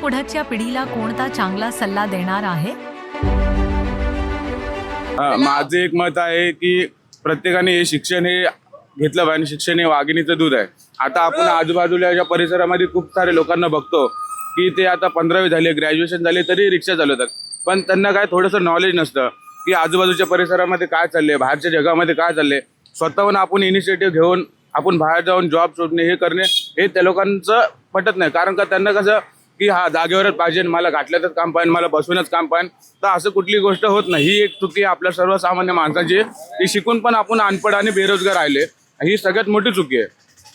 पुढच्या पिढीला कोणता चांगला सल्ला देणार आहे? माझे माझं एक मत आहे की प्रत्येकाने हे शिक्षण हे घेतलं पाहिजे. शिक्षण हे वाघिणीचं दूध आहे. आता आपण आजूबाजूला परिसरामध्ये खूप सारे लोकांना बघतो की ते आता पंधरावी झाले ग्रॅज्युएशन झाले तरी रिक्षा चालवतात. पण त्यांना काय थोडंसं नॉलेज नसतं की आजूबाजूच्या परिसरामध्ये काय चाललंय बाहेरच्या जगामध्ये काय चाललंय. स्वतःहून आपण इनिशिएटिव्ह घेऊन आपण बाहेर जाऊन जॉब शोधणे हे करणे हे त्या लोकांचं पटत नाही. कारण का त्यांना कसं की हा जागेवरच पाहिजे मला घातल्यातच काम पाहिजे मला बसूनच काम पाहिजे. तर असं कुठली गोष्ट होत नाही. ही एक चुकी आहे आपल्या सर्वसामान्य माणसाची ती शिकून पण आपण अनपड आणि बेरोजगार राहिले. ही सगळ्यात मोठी चुकी आहे.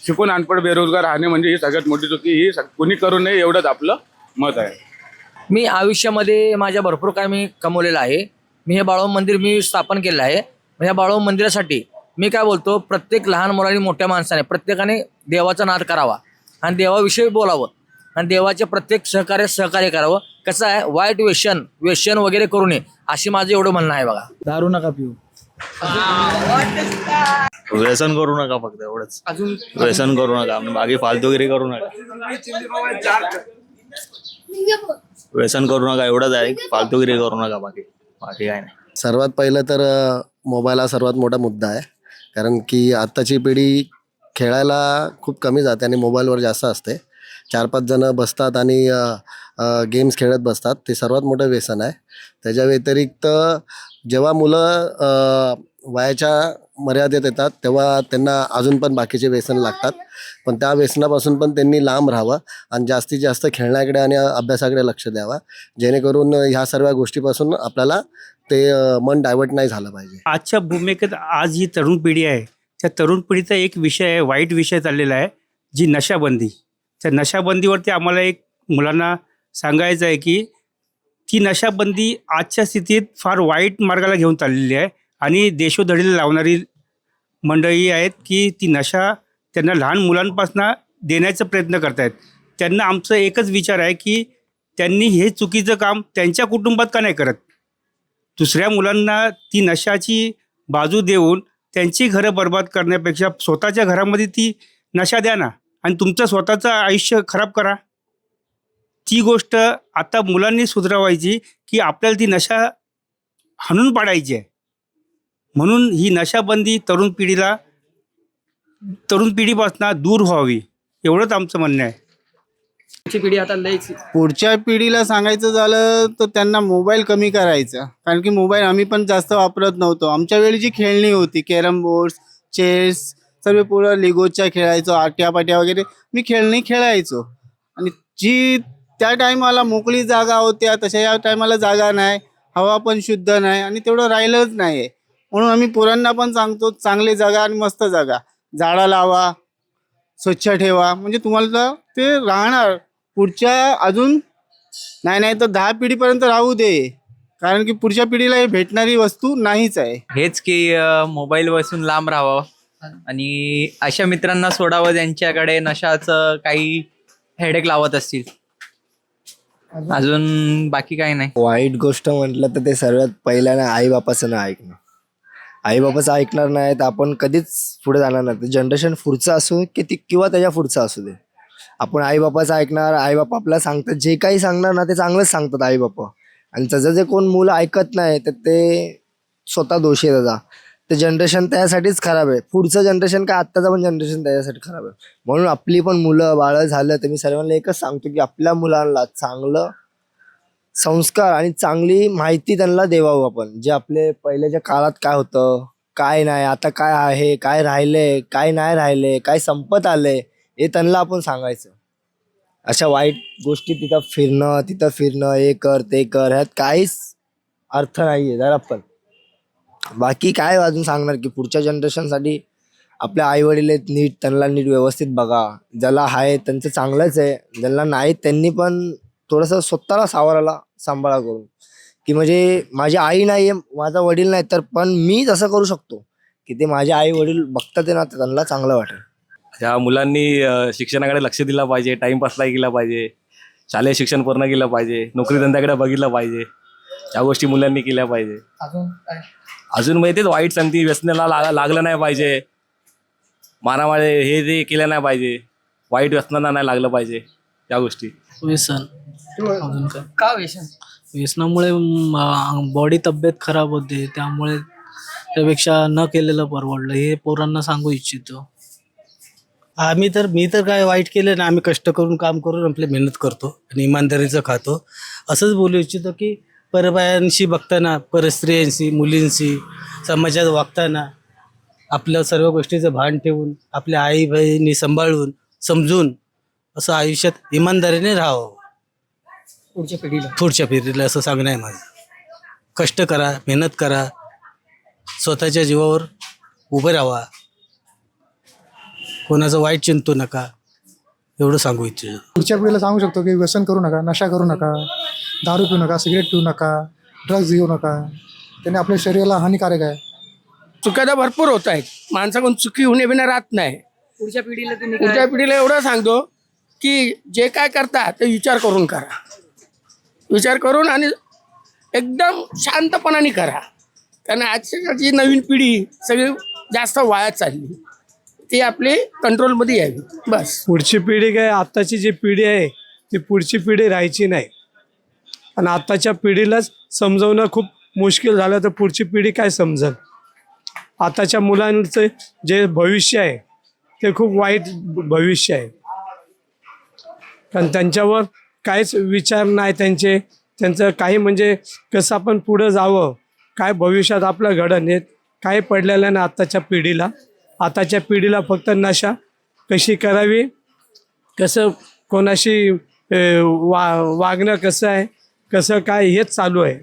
शिकून अनपड बेरोजगार राहणे म्हणजे ही सगळ्यात मोठी चुकी. ही कुणी करू नये एवढंच आपलं मत आहे. मी आयुष्यामध्ये माझ्या भरपूर काय मी कमवलेलं आहे. मी हे बाळव मंदिर मी स्थापन केलं आहे. ह्या बाळव मंदिरासाठी मी काय बोलतो प्रत्येक लहान मुलांनी मोठ्या माणसाने प्रत्येकाने देवाचा नाद करावा आणि देवाविषयी बोलावं. आणि देवाचे प्रत्येक सहकार्य सहकार्य करावं. कसं आहे? वाईट व्यसन व्यसन वगैरे करू नये अशी माझं एवढं म्हणणं आहे बघा. दारू नका पिऊ. व्यसन करू नका फक्त एवढंच. अजून व्यसन करू नका. बाकी फालतूगिरी करू नका. व्यसन करू नका एवढंच आहे. फालतूगिरी करू नका बाकी. बाकी काय नाही. सर्वात पहिलं तर मोबाईल हा सर्वात मोठा मुद्दा आहे. कारण की आत्ताची पिढी खेळायला खूप कमी जाते आणि मोबाईलवर जास्त असते. चार पाच जणं बसतात आणि गेम्स खेळत बसतात. ते सर्वात मोठं व्यसन आहे. त्याच्या व्यतिरिक्त जेव्हा मुलं वयाच्या मर्यादेत येतात तेव्हा त्यांना अजून पण बाकीचे व्यसन लागतात. पण त्या व्यसनापासून पण त्यांनी लांब राहावं आणि जास्तीत जास्त खेळण्याकडे आणि अभ्यासाकडे लक्ष द्यावं. जेणेकरून ह्या सर्व गोष्टीपासून आपल्याला ते मन डायवर्ट नाही झालं पाहिजे. आजच्या भूमिकेत आज ही तरुण पिढी आहे. त्या तरुण पिढीचा एक विषय आहे वाईट विषय चाललेला आहे जी नशाबंदी. त्या नशाबंदीवरती आम्हाला एक मुलांना सांगायचं आहे की ती नशाबंदी आजच्या स्थितीत फार वाईट मार्गाला घेऊन चाललेली आहे आणि देशोधडीला लावणारी मंडळी आहेत की ती नशा त्यांना लहान मुलांपासून देण्याचा प्रयत्न करतायत. त्यांना आमचं एकच विचार आहे की त्यांनी हे चुकीचं काम त्यांच्या कुटुंबात का नाही करत? दुसऱ्या मुलांना ती नशाची बाजू देऊन त्यांची घरं बर्बाद करण्यापेक्षा स्वतःच्या घरामध्ये ती नशा द्या ना. आणि तुमचं स्वतःचं आयुष्य खराब करा. ती गोष्ट आता मुलांनी सुधरवायची की आपल्याला ती नशा हाणून पाडायची आहे. म्हणून ही नशाबंदी तरुण पिढीला तरुण पिढीपासून दूर व्हावी एवढंच आमचं म्हणणं आहे. पिढी आता पुढच्या पिढीला सांगायचं झालं तर त्यांना मोबाईल कमी करायचा. कारण की मोबाईल आम्ही पण जास्त वापरत नव्हतो. आमच्या वेळी जी खेळणी होती कॅरम बोर्ड चेस सर्व पोरं लिगोच्या खेळायचो आट्यापाट्या वगैरे. मी खेळणी खेळायचो. आणि जी त्या टायमाला मोकळी जागा होत्या तशा या टायमाला जागा नाही हवा पण शुद्ध नाही आणि तेवढं राहिलंच नाही आहे म्हणून आम्ही पोरांना पण सांगतो चांगली जागा आणि मस्त जागा. झाडं लावा स्वच्छ ठेवा. म्हणजे तुम्हाला ते राहणार. पुढच्या अजून नाही नाही तर दहा पिढीपर्यंत राहू दे. कारण की पुढच्या पिढीला हे भेटणारी वस्तू नाहीच आहे. हेच की मोबाईल वसून लांब राहावं. आणि अशा मित्रांना सोडावं ज्यांच्याकडे नशाचं काही हेडेक लावत असतील. अजून? बाकी काही नाही. वाईट गोष्ट म्हटलं तर ते सर्वात पहिल्यानं आई बापाचं नाही ऐकणं. आई बापाचं ऐकणार नाही तर आपण कधीच पुढे जाणार नाही. जनरेशन पुढचं असो की ती किंवा त्याच्या पुढचं असू दे. आपण आई बापाचं ऐकणार आई बापा आपल्याला सांगतात. जे काही सांगणार ना ते चांगलंच सांगतात आई बापा आणि त्याचं जे कोण मुलं ऐकत नाही तर ते स्वतः दोषी आहे त्याचा ते जनरेशन त्यासाठीच खराब आहे. पुढचं जनरेशन काय आत्ताचं पण जनरेशन त्याच्यासाठी खराब आहे. म्हणून आपली पण मुलं बाळं झालं तर मी सर्वांना एकच सांगतो की आपल्या मुलांना चांगलं संस्कार आणि चांगली माहिती त्यांना देवावं आपण. जे आपले पहिल्याच्या काळात काय होतं काय नाही आता काय आहे काय राहिले काय नाही राहिले काय संपत आले हे त्यांना आपण सांगायचं. अशा वाईट गोष्टी तिथं फिरणं तिथं फिरणं हे कर ते कर ह्यात काहीच अर्थ नाही आहे जरा पण. बाकी काय अजून सांगणार की पुढच्या जनरेशनसाठी आपल्या आई वडील आहेत नीट त्यांना नीट व्यवस्थित बघा. ज्याला आहे त्यांचं चांगलंच आहे. ज्यांना नाही त्यांनी पण थोडंसं स्वतःला सावरायला सांभाळा करून. की म्हणजे माझी आई नाही आहे माझा वडील नाही तर पण मी जसं करू शकतो. की ते माझे आई वडील बघतात आहे ना तर त्यांना चांगलं वाटेल. ह्या मुलांनी अ, शिक्षणाकडे लक्ष दिलं पाहिजे टाइमपासला गेला पाहिजे. शालेय शिक्षण पूर्ण केलं पाहिजे. नोकरी धंद्याकडे बघितलं पाहिजे. या गोष्टी मुलांनी केल्या पाहिजे. अजून काय? अजून माहिती तेच वाईट संगती व्यसनाला लाग लागलं नाही पाहिजे. मारामारी हे ते केलं नाही पाहिजे. वाईट व्यसनांना नाही लागलं पाहिजे या गोष्टी. व्यसन. अजून काय? का व्यसन? व्यसनामुळे बॉडी तब्येत खराब होते. त्यामुळे त्यापेक्षा न केलेलं परवडलं. हे पोरांना सांगू इच्छितो. आम्ही तर मी तर काय वाईट केलं ना आम्ही कष्ट करून काम करून आपली मेहनत करतो आणि इमानदारीचं खातो. असंच बोलू इच्छितो की परबायांशी बघताना परस्त्रियांशी मुलींशी समाजात वागताना आपल्या सर्व गोष्टीचं भान ठेवून आपल्या आई बहिणी सांभाळून समजून असं आयुष्यात इमानदारीने राहावं. पुढच्या पिढीला. पुढच्या पिढीला असं सांगणं आहे माझं. कष्ट करा मेहनत करा. स्वतःच्या जीवावर उभं राहा. कोणाचं वाईट चिंतू नका. एवढं सांगू इच्छितो. पुढच्या पिढीला सांगू शकतो की व्यसन करू नका नशा करू नका. दारू पिऊ नका सिगरेट पिऊ नका ड्रग्ज घेऊ नका. त्याने आपल्या शरीराला हानिकारक आहे. चुका तर भरपूर होत आहेत. माणसाकडून चुकी होणे बिना राहत नाही. पुढच्या पिढीला तुम्ही पुढच्या पिढीला एवढं सांगतो की जे काय करता ते विचार करून करा. विचार करून आणि एकदम शांतपणाने करा. कारण आजच्या जी नवीन पिढी सगळी जास्त वायात चालली. ती आपली कंट्रोलमध्ये यावी. बस. पुढची पिढी काय आत्ताची जी पिढी आहे ती पुढची पिढी राहायची नाही. आणि आत्ताच्या पिढीलाच समजवणं खूप मुश्किल झालं तर पुढची पिढी काय समजेल? आताच्या मुलांचं जे भविष्य आहे ते खूप वाईट भविष्य आहे. कारण त्यांच्यावर काहीच विचार नाही त्यांचे. त्यांचं काही म्हणजे कसं आपण पुढं जावं काय भविष्यात आपलं घडण येत काही पडलेलं नाही आत्ताच्या पिढीला? आताच्या पिढीला फक्त नशा कशी करावी? कसं कोणाशी वा वागणं कसं आहे? कसं काय हेच चालू आहे.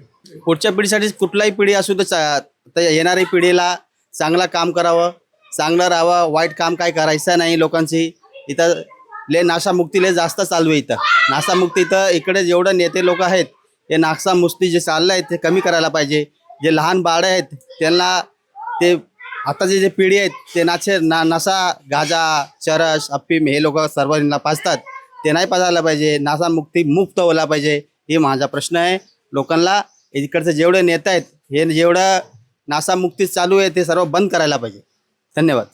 पुढच्या पिढीसाठी कुठलाही पिढी असू तर चा- तर येणाऱ्या पिढीला चांगलं काम करावं चांगलं राहावं वाईट काम काय करायचं नाही लोकांची इथं ले नाशामुक्ती लय जास्त चालू आहे इथं. नाशामुक्ती इथं इकडे जेवढं नेते लोक आहेत ते नाशामुक्ती जे चाललं आहे ते कमी करायला पाहिजे. जे लहान बाळं आहेत त्यांना ते आताची जे पिढी आहेत ते नाचे ना नासा गाजा चरस अप्पीम हे लोक सर्वांना पाजतात. ते नाही पाजायला पाहिजे. नाशामुक्ती मुक्त व्हायला पाहिजे. हे माझा प्रश्न आहे. लोकांना इकडचे जेवढे नेता आहेत हे जेवढं नासामुक्ती चालू आहे ते सर्व बंद करायला पाहिजे. धन्यवाद.